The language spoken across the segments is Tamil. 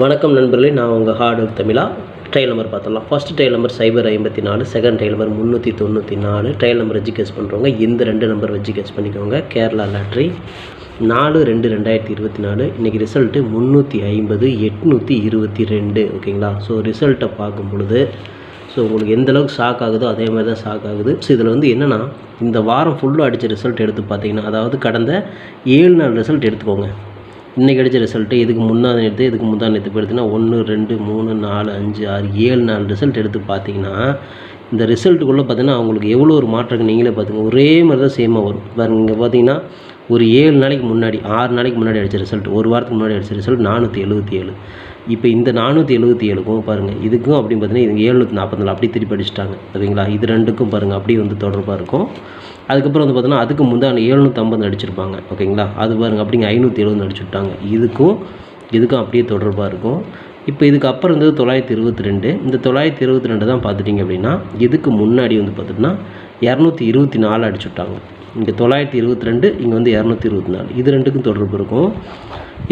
வணக்கம் நண்பர்களே நான் உங்கள் ஹார்ட் ஒர்க் தமிழா. ட்ரையல் நம்பர் பார்த்துடலாம். ஃபஸ்ட் ட்ரையல் நம்பர் சைபர் ஐம்பத்தி நாலு செகண்ட் ட்ரையல் நம்பர் முந்நூற்றி தொண்ணூற்றி நாலு ட்ரையல் நம்பர் வச்சு கேஸ் பண்ணுறவங்க இந்த ரெண்டு நம்பர் வச்சு கேஸ் பண்ணிக்கோங்க. கேரளா லாட்ரி நாலு ரெண்டு ரெண்டாயிரத்தி இருபத்தி நாலு இன்றைக்கி ரிசல்ட்டு முந்நூற்றி ஐம்பது எட்நூற்றி இருபத்தி ரெண்டு ஓகேங்களா ஸோ ரிசல்ட்டை பார்க்கும் பொழுது ஸோ உங்களுக்கு எந்த அளவுக்கு ஷாக் ஆகுதோ அதே மாதிரி தான் ஷாக் ஆகுது. ஸோ இதில் வந்து என்னென்னா இந்த வாரம் ஃபுல்லாக அடித்த ரிசல்ட் எடுத்து பார்த்தீங்கன்னா அதாவது கடந்த ஏழு நாள் ரிசல்ட் எடுத்துக்கோங்க. இன்றைக்கி அடித்த ரிசல்ட்டு இதுக்கு முன்னாடி எடுத்து இதுக்கு முந்தா எடுத்து எடுத்துன்னா ஒன்று ரெண்டு மூணு நாலு அஞ்சு ஆறு ஏழு நாலு ரிசல்ட் எடுத்து பார்த்தீங்கன்னா இந்த ரிசல்ட்டுக்குள்ளே பார்த்தீங்கன்னா அவங்களுக்கு எவ்வளோ ஒரு மாற்றங்கள் நீங்களே பார்த்துங்க ஒரே மாதிரி தான் சேமாக வரும். பாருங்க இங்கே பார்த்தீங்கன்னா ஒரு ஏழு நாளைக்கு முன்னாடி ஆறு நாளைக்கு முன்னாடி அடித்த ரிசல்ட் ஒரு வாரத்துக்கு முன்னாடி அடித்த ரிசல்ட் நானூற்றி எழுபத்தி ஏழு. இப்போ இந்த நானூற்றி எழுபத்தி ஏழுக்கும் பாருங்கள் இதுக்கும் அப்படின்னு பார்த்தீங்கன்னா இது ஏழ்நூற்றி நாற்பத்தி நாலு அப்படியே திருப்பி அடிச்சிட்டாங்க. சரிங்களா? இது ரெண்டுக்கும் பாருங்கள் அப்படியே வந்து தொடர்பாக இருக்கும். அதுக்கப்புறம் வந்து பார்த்தோன்னா அதுக்கு முந்தான ஏழ்நூற்றம்பது நடிச்சிருப்பாங்க. அடிச்சிருப்பாங்க ஓகேங்களா? அது பாருங்கள் அப்படிங்க ஐநூற்றி எழுபது நடிச்சுட்டாங்க இதுக்கும் இதுக்கும் அப்படியே தொடர்பாக இருக்கும். இப்போ இதுக்கு அப்புறம் இருந்தது தொள்ளாயிரத்தி இருபத்தி ரெண்டு இந்த தொள்ளாயிரத்தி இருபத்தி ரெண்டு தான் பார்த்துட்டிங்க அப்படின்னா இதுக்கு முன்னாடி வந்து பார்த்திங்கன்னா இரநூத்தி இருபத்தி நாலு அடிச்சுட்டாங்க இங்கே தொள்ளாயிரத்தி இருபத்தி ரெண்டு இங்கே வந்து இரநூத்தி இருபத்தி நாலு. இது ரெண்டுக்கும் தொடர்பு இருக்கும்.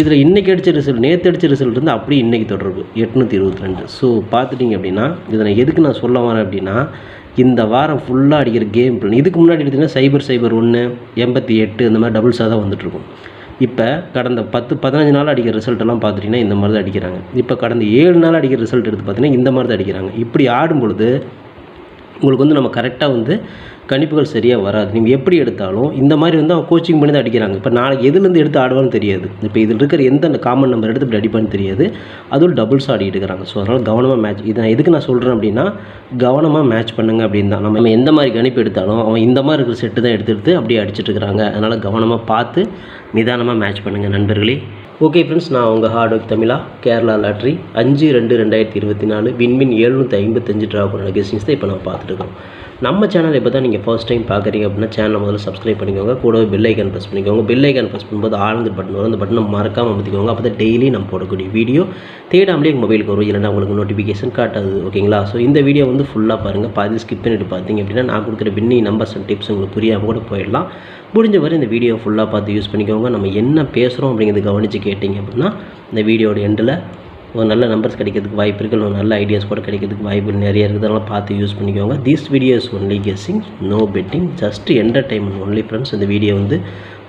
இதில் இன்றைக்கி அடித்த ரிசல்ட் நேற்று அடித்த ரிசல்ட் வந்து அப்படியே இன்றைக்கி தொடர்பு எட்நூற்றி இருபத்தி ரெண்டு. ஸோ பார்த்துட்டிங்க அப்படின்னா இதை நான் எதுக்கு நான் சொல்ல வரேன் அப்படின்னா இந்த வாரம் ஃபுல்லாக அடிக்கிற கேம் பிளான் இதுக்கு முன்னாடி எடுத்திங்கன்னா சைபர் சைபர் ஒன்று எண்பத்தி எட்டு இந்த மாதிரி டபுள்ஸாக தான் வந்துட்டுருக்கும். இப்போ கடந்த பத்து பதினஞ்சு நாள் அடிக்கிற ரிசல்ட்டெல்லாம் பார்த்துட்டிங்கன்னா இந்த மாதிரி தான் அடிக்கிறாங்க. இப்போ கடந்த ஏழு நாள் அடிக்கிற ரிசல்ட் எடுத்து பார்த்தீங்கன்னா இந்த மாதிரி தான் அடிக்கிறாங்க. இப்படி ஆடும் பொழுது உங்களுக்கு வந்து நம்ம கரெக்டாக வந்து கணிப்புகள் சரியாக வராது. நீங்கள் எப்படி எடுத்தாலும் இந்த மாதிரி வந்து அவங்க கோச்சிங் பண்ணி தான் அடிக்கிறாங்க. இப்போ நாளைக்கு எதுலேருந்து எடுத்து ஆடுவான்னு தெரியாது. இப்போ இதில் இருக்கிற எந்த காமன் நம்பர் எடுத்து இப்படி அடிப்பான்னு தெரியாது. அதுவும் டபுள்ஸ் ஆடிட்டு இருக்கிறாங்க. ஸோ அதனால் கவனமாக மேட்ச் இதை நான் எதுக்கு நான் சொல்கிறேன் அப்படின்னா கவனமாக மேட்ச் பண்ணுங்க அப்படின்னு தான். நம்ம எந்த மாதிரி கணிப்பு எடுத்தாலும் அவன் இந்த மாதிரி இருக்கிற செட்டு தான் எடுத்து எடுத்து அப்படியே அடிச்சிட்டு இருக்கிறாங்க. அதனால் கவனமாக பார்த்து நிதானமாக மேட்ச் பண்ணுங்கள் நண்பர்களே. ஓகே ஃப்ரெண்ட்ஸ் நான் உங்கள் ஹார்ட் ஒர்க் தமிழா கேரளா லாட்ரி அஞ்சு ரெண்டு ரெண்டாயிரத்தி இருபத்தி நாலு வின்வின் ஏழுநூற்றி ஐம்பத்தஞ்சு ட்ரா பண்ண கெஸ்டிங்ஸ் தான் இப்போ நம்ம பார்த்துட்டுருக்கோம். நம்ம சேனல் இப்போ தான் நீங்கள் ஃபர்ஸ்ட் டைம் பார்க்குறீங்க அப்படின்னா சேனலை முதல்ல சப்ஸ்கிரைப் பண்ணிக்கோங்க. கூடவே பெல் ஐக்கான் ப்ரெஸ் பண்ணிக்கோங்க. பெல் ஐக்கான் ப்ரெஸ் பண்ணும்போது ஆழ்ந்த பட்டன் வரும் அந்த பட்டனை மறக்காமல் அமைத்திக்கோங்க அப்போ தான் டெய்லி நம்ம போடக்கூடிய வீடியோ தேடாமலே உங்கள் மொபைலுக்கு வரும். இல்லைனா உங்களுக்கு நோட்டிஃபிகேஷன் காட்டாது ஓகேங்களா ஸோ இந்த வீடியோ வந்து ஃபுல்லாக பாருங்கள் பாதி ஸ்கிப் பண்ணிட்டு பார்த்தீங்க அப்படின்னா நான் கொடுக்குற பின்னி நம்பர்ஸ் அண்ட் டிப்ஸ் உங்களுக்கு புரியாமல் கூட போயிடலாம். முடிஞ்ச வரை இந்த வீடியோ ஃபுல்லாக பார்த்து யூஸ் பண்ணிக்கோங்க. நம்ம என்ன பேசுகிறோம் அப்படிங்கிறது கவனித்து கேட்டிங்க அப்படின்னா இந்த வீடியோட எண்டில் ஒரு நல்ல நம்பர்ஸ் கிடைக்கிறதுக்கு வாய்ப்பு இருக்குது ஒரு நல்ல ஐடியாஸ் கூட கிடைக்கிறதுக்கு வாய்ப்பு நிறைய இருக்குது அதெல்லாம் பார்த்து யூஸ் பண்ணிக்கோங்க. This videos only guessing no betting just entertainment only friends இந்த வீடியோ வந்து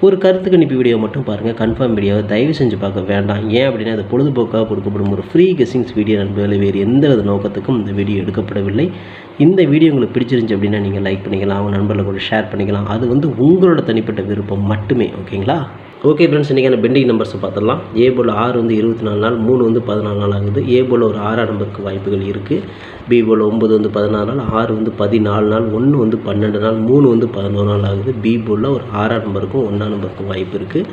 ஒரு கருத்து கணிப்பு வீடியோ மட்டும் பாருங்கள் கன்ஃபார்ம் வீடியோவை தயவு செஞ்சு பார்க்க வேண்டாம். ஏன் அப்படின்னா அது பொழுதுபோக்காக கொடுக்கப்படும் ஒரு ஃப்ரீ கெஸ்ஸிங்ஸ் வீடியோ நண்பர்கள். வேறு எந்த வித நோக்கத்துக்கும் இந்த வீடியோ எடுக்கப்படவில்லை. இந்த வீடியோ உங்களுக்கு பிடிச்சிருந்துச்சு அப்படின்னா நீங்கள் லைக் பண்ணிக்கலாம். அவங்க நண்பர்களை கூட ஷேர் பண்ணிக்கலாம். அது வந்து உங்களோட தனிப்பட்ட விருப்பம் மட்டுமே. ஓகேங்களா ஓகே ஃப்ரெண்ட்ஸ் இன்றைக்கான பெண்டிங் நம்பர்ஸை பார்த்துடலாம். ஏ போல் ஆறு வந்து இருபத்தி நாலு நாள் மூணு வந்து பதினாலு நாள் ஆகுது. ஏ போல் ஒரு ஆறாம் நம்பருக்கு வாய்ப்புகள் இருக்குது பி போல் ஒம்பது வந்து பதினாறு நாள் ஆறு வந்து பதினாலு நாள் ஒன்று வந்து பன்னெண்டு நாள் மூணு வந்து பதினோரு நாள் ஆகுது. பி போலில் ஒரு ஆறாம் நம்பருக்கும் ஒன்றாம் நம்பருக்கும் வாய்ப்பு இருக்குது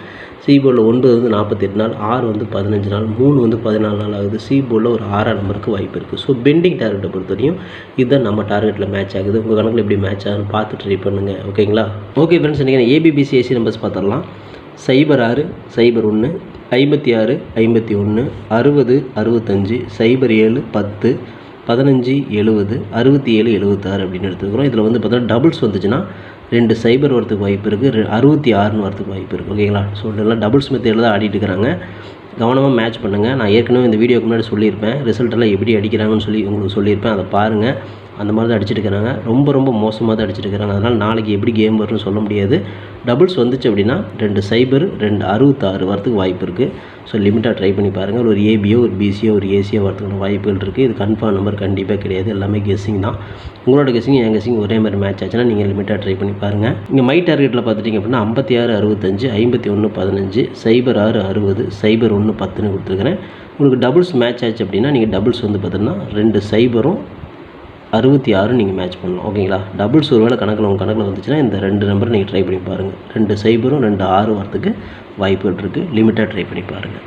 சி போலில் ஒன்பது வந்து நாற்பத்தெட்டு நாள் ஆறு வந்து பதினஞ்சு நாள் மூணு வந்து பதினாலு நாள் ஆகுது. சி போலில் ஒரு ஆறாம் நம்பருக்கு வாய்ப்பு இருக்குது ஸோ பெண்டிங் டார்கெட்டை பொறுத்தவரையும் இதுதான் நம்ம டார்கெட்டில் மேட்ச் ஆகுது. உங்கள் கணக்கில் எப்படி மேட்ச் ஆகுதுன்னு பார்த்து ட்ரை பண்ணுங்கள் ஓகேங்களா ஓகே ஃப்ரெண்ட்ஸ் இன்றைக்கி ஏபிபிசி நம்பர்ஸ் பார்த்துடலாம். சைபர் ஆறு சைபர் ஒன்று ஐம்பத்தி ஆறு ஐம்பத்தி ஒன்று அறுபது அறுபத்தஞ்சு சைபர் ஏழு பத்து பதினஞ்சு எழுபது அறுபத்தி ஏழு எழுபத்தாறு அப்படின்னு எடுத்துக்கிறோம் இதில் வந்து பார்த்தீங்கன்னா டபுள்ஸ் வந்துச்சுன்னா ரெண்டு சைபர் வரத்துக்கு வாய்ப்பு இருக்குது அறுபத்தி ஆறுன்னு வரத்துக்கு வாய்ப்பு இருக்குது ஓகேங்களா ஸோ இதெல்லாம் டபுள்ஸ் மெத்தேடில் தான் ஆடிட்டு இருக்கிறாங்க. கவனமாக மேட்ச் பண்ணுங்கள் நான் ஏற்கனவே இந்த வீடியோக்கு முன்னாடி சொல்லியிருப்பேன். ரிசல்ட்டெல்லாம் எப்படி அடிக்கிறாங்கன்னு சொல்லி உங்களுக்கு சொல்லியிருப்பேன். அதை பாருங்கள் அந்த மாதிரி தான் அடிச்சிட்டு இருக்கிறாங்க. ரொம்ப ரொம்ப மோசமாக தான் அடிச்சிட்டு இருக்கிறாங்க. அதனால் நாளைக்கு எப்படி கேம் வரும்னு சொல்ல முடியாது. டபுள்ஸ் வந்துச்சு அப்படின்னா ரெண்டு சைபர் ரெண்டு அறுபத்தாறு வரத்துக்கு வாய்ப்பு இருக்குது ஸோ லிமிட்டாக ட்ரை பண்ணி பாருங்கள் ஒரு ஏபியோ ஒரு பிசியோ ஒரு ஏசியோ வரதுக்கான வாய்ப்புகள் இருக்குது இது கன்ஃபார்ம் நம்பர் கண்டிப்பாக கிடையாது. எல்லாமே கெஸ்ஸிங் தான். உங்களோட கெஸ்ஸிங் என் கெஸ்ஸிங் ஒரே மாதிரி மேட்ச் ஆச்சுன்னா நீங்கள் லிமிட்டாக ட்ரை பண்ணி பாருங்கள் இங்கே மை டார்கெட்டில் பார்த்துட்டிங்க அப்படின்னா ஐம்பத்தி ஆறு அறுபத்தஞ்சு ஐம்பத்தி ஒன்று பதினஞ்சு சைபர் ஆறு அறுபது சைபர் ஒன்று பத்துன்னு கொடுத்துருக்குறேன். உங்களுக்கு டபுள்ஸ் மேட்ச் ஆச்சு அப்படின்னா நீங்கள் டபுள்ஸ் வந்து பார்த்தீங்கன்னா ரெண்டு சைபரும் அறுபத்தி ஆறு நீங்கள் மேட்ச் பண்ணணும் ஓகேங்களா டபுள்ஸ் ஒரு வேலை கணக்கில் உங்கள் கணக்கில் வந்துச்சுன்னா இந்த ரெண்டு நம்பரை நீங்கள் ட்ரை பண்ணி பாருங்கள் ரெண்டு சைபரும் ரெண்டு ஆறு வரத்துக்கு வாய்ப்புகள் இருக்குது லிமிட்டாக ட்ரை பண்ணி பாருங்கள்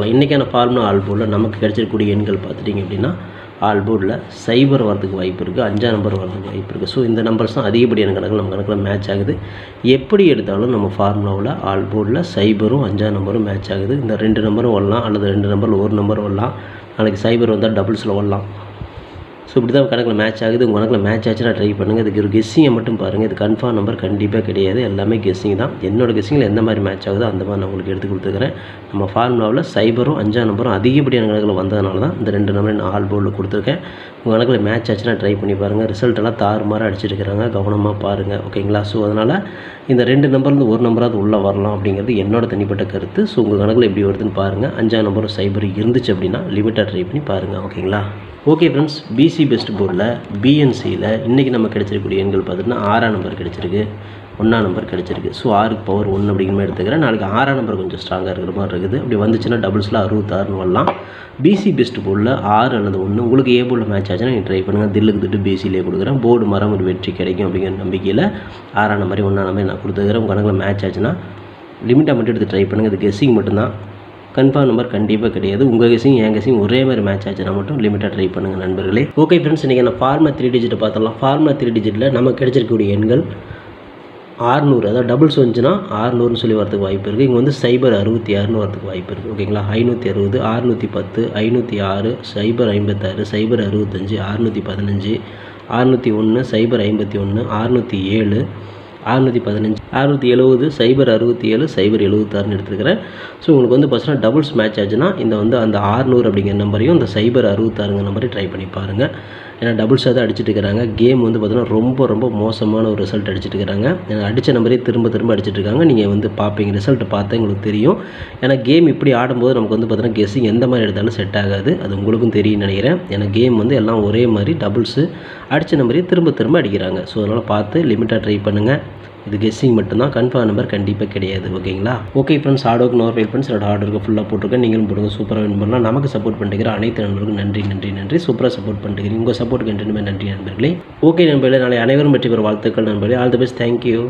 பார்த்துடலாம் இன்றைக்கான ஃபார்முலா ஆல்போர்டில் நமக்கு கிடைச்சிருக்கக்கூடிய எண்கள் பார்த்துட்டிங்க அப்படின்னா ஆல்போர்டில் சைபர் வரதுக்கு வாய்ப்பு இருக்குது அஞ்சாம் நம்பர் வரதுக்கு வாய்ப்பு இருக்குது ஸோ இந்த நம்பர்ஸ் தான் அதிகப்படியான கணக்கில் நம்ம கணக்கில் மேட்ச் ஆகுது. எப்படி எடுத்தாலும் நம்ம ஃபார்முலாவில் ஆல்போர்டில் சைபரும் அஞ்சாம் நம்பரும் மேட்ச் ஆகுது. இந்த ரெண்டு நம்பரும் வரலாம் அல்லது ரெண்டு நம்பரில் ஒரு நம்பர் வரலாம். நாளைக்கு சைபர் வந்தால் டபுள்ஸில் வரலாம். ஸோ இப்படி தான் கணக்கில் மேட்ச் ஆகுது. உங்கள் கணக்கில் மேட்ச் ஆச்சுன்னா ட்ரை பண்ணுங்கள் இதுக்கு ஒரு கெஸ்ஸிங்கை மட்டும் பாருங்கள் இது கன்ஃபார்ம் நம்பர் கண்டிப்பாக கிடையாது. எல்லாமே கெஸ்ஸிங் தான். என்னோடய கெஸ்ஸிங்கில் எந்த மாதிரி மேட்ச் ஆகுதோ அந்த மாதிரி நான் உங்களுக்கு எடுத்து கொடுத்துருக்கிறேன். நம்ம ஃபார்முலாவில் சைபரும் அஞ்சாம் நம்பரும் அதிகப்படியான கணக்கில் வந்ததுனால தான் இந்த ரெண்டு நம்பரை நான் ஆல் போர்டில் கொடுத்துருக்கேன். உங்கள் கணக்கில் மேட்ச் ஆச்சுன்னா ட்ரை பண்ணி பாருங்கள் ரிசல்ட் எல்லாம் தாறுமாறாக அடிச்சிருக்கிறாங்க. கவனமாக பாருங்கள் ஓகேங்களா ஸோ அதனால் இந்த ரெண்டு நம்பர்லேருந்து ஒரு நம்பராவது உள்ளே வரலாம் அப்படிங்கிறது என்னோட தனிப்பட்ட கருத்து. ஸோ உங்கள் கணக்கில் எப்படி வருதுன்னு பாருங்கள் அஞ்சாம் நம்பரும் சைபர் இருந்துச்சு அப்படின்னா லிமிட்டாக ட்ரை பண்ணி பாருங்கள் ஓகேங்களா ஓகே ஃப்ரெண்ட்ஸ் பிசி பெஸ்ட் போர்டில் பிஎன்சியில் இன்றைக்கி நம்ம கிடச்சிருக்கக்கூடிய எண்கள் பார்த்திங்கன்னா ஆறாம் நம்பர் கிடச்சிருக்கு ஒன்றாம் நம்பர் கிடச்சிருக்கு. ஸோ ஆறுக்கு பவர் ஒன்று அப்படிங்கிற மாதிரி எடுத்துக்கிறேன். நாளைக்கு ஆறாம் நம்பர் கொஞ்சம் ஸ்ட்ராங்காக இருக்கிற மாதிரி இருக்குது. அப்படி வந்துச்சுன்னா டபுள்ஸில் அறுபத்தாறுன்னு வரலாம். பிசி பெஸ்ட் போர்டில் ஆறு அல்லது ஒன்று உங்களுக்கு ஏ போர்டில் மேட்ச் ஆச்சுன்னா நீங்கள் ட்ரை பண்ணுங்கள் தில்லுக்கு திட்டு பிசிலே கொடுக்குறேன். போர்டு மரம் ஒரு வெற்றி கிடைக்கும் அப்படிங்கிற நம்பிக்கையில் ஆறாம் நம்பர் ஒன்றாம் நம்பர் நான் கொடுத்துக்கிறேன். உங்கள் கணக்கில் மேட்ச் ஆச்சுன்னா லிமிட்டாக மட்டும் எடுத்து ட்ரை பண்ணுங்கள் இது கெஸ்ஸிங் மட்டும்தான். கன்ஃபார்ம் நம்பர் கண்டிப்பாக கிடையாது. உங்கள் கெஸிங் என் கசையும் ஒரே மாதிரி மேட்ச் ஆச்சுன்னா மட்டும் லிமிட்டாக ட்ரை பண்ணுங்கள் நண்பர்களே. ஓகே ஃப்ரெண்ட்ஸ் இன்றைக்கி நான் ஃபார்முலா த்ரீ டிஜிட்டை பார்த்தலாம் ஃபார்மா த்ரீ டிஜிட்டில் நமக்கு கிடைச்சிருக்கக்கூடிய எண்கள் ஆறுநூறு அதாவது டபுள்ஸ் வந்துச்சுன்னா ஆறுநூறுன்னு சொல்லி வரதுக்கு வாய்ப்பு இருக்குது இங்கே வந்து சைபர் அறுபத்தி ஆறுன்னு வரதுக்கு வாய்ப்பு இருக்குது ஓகேங்களா ஐநூற்றி அறுபது ஆறுநூற்றி பத்து ஐநூற்றி ஆறு சைபர் ஐம்பத்தாறு சைபர் அறுபத்தஞ்சு ஆறுநூற்றி பதினஞ்சு ஆறுநூற்றி ஒன்று சைபர் ஐம்பத்தி ஒன்று ஆறுநூற்றி ஏழு அறுநூற்றி பதினஞ்சு அறுநூற்றி எழுபது சைபர் அறுபத்தி ஏழு சைபர் எழுபத்தாறுன்னு எடுத்துருக்கிறேன். ஸோ உங்களுக்கு வந்து பார்த்தீங்கன்னா டபுள்ஸ் மேட்ச் ஆச்சுன்னா இந்த வந்து அந்த ஆறுநூறு அப்படிங்கிற நம்பரையும் இந்த சைபர் அறுபத்தாறுங்கிற நம்பரையும் ட்ரை பண்ணி பாருங்கள் ஏன்னா டபுள்ஸாக தான் அடிச்சிட்டு இருக்கிறாங்க. கேம் வந்து பார்த்தீங்கன்னா ரொம்ப ரொம்ப மோசமான ஒரு ரிசல்ட் அடிச்சிட்டு இருக்கிறாங்க. அடித்த நம்பரே திரும்ப திரும்ப அடிச்சிட்டு இருக்காங்க. நீங்கள் வந்து பார்ப்பீங்க ரிசல்ட் பார்த்தா உங்களுக்கு தெரியும். ஏன்னா கேம் இப்படி ஆடும்போது நமக்கு வந்து பார்த்தீங்கன்னா கெஸ்ஸிங் எந்த மாதிரி எடுத்தாலும் செட் ஆகாது. அது உங்களுக்கும் தெரியும்னு நினைக்கிறேன். ஏன்னா கேம் வந்து எல்லாம் ஒரே மாதிரி டபுள்ஸு அடித்த நம்பரே திரும்ப திரும்ப அடிக்கிறாங்க. ஸோ அதனால் பார்த்து லிமிட்டாக ட்ரை பண்ணுங்கள் இது கெஸ்ஸிங் மட்டும்தான். கன்ஃபார்ம் நம்பர் கண்டிப்பாக கிடையாது ஓகேங்களா ஓகே ஃப்ரெண்ட்ஸ் ஹார்ட் நோர் ஃபைல் ஃப்ரெண்ட்ஸ் என்னோட ஹார்ட் ஒர்க்கு ஃபுல்லாக போட்டிருக்கேன் நீங்களும் போடுங்க சூப்பராக வின் பண்ணலாம். நமக்கு சப்போர்ட் பண்ணிக்கிற அனைத்து நண்பர்களுக்கும் நன்றி நன்றி நன்றி. சூப்பராக சப்போர்ட் பண்ணுறீங்க உங்கள் சப்போர்ட் நன்றி நன்றி நண்பர்களே. ஓகே நண்பர்களே நாளை அனைவரும் பற்றி பெற வாழ்த்துக்கள் நண்பர்களே. All the best thank you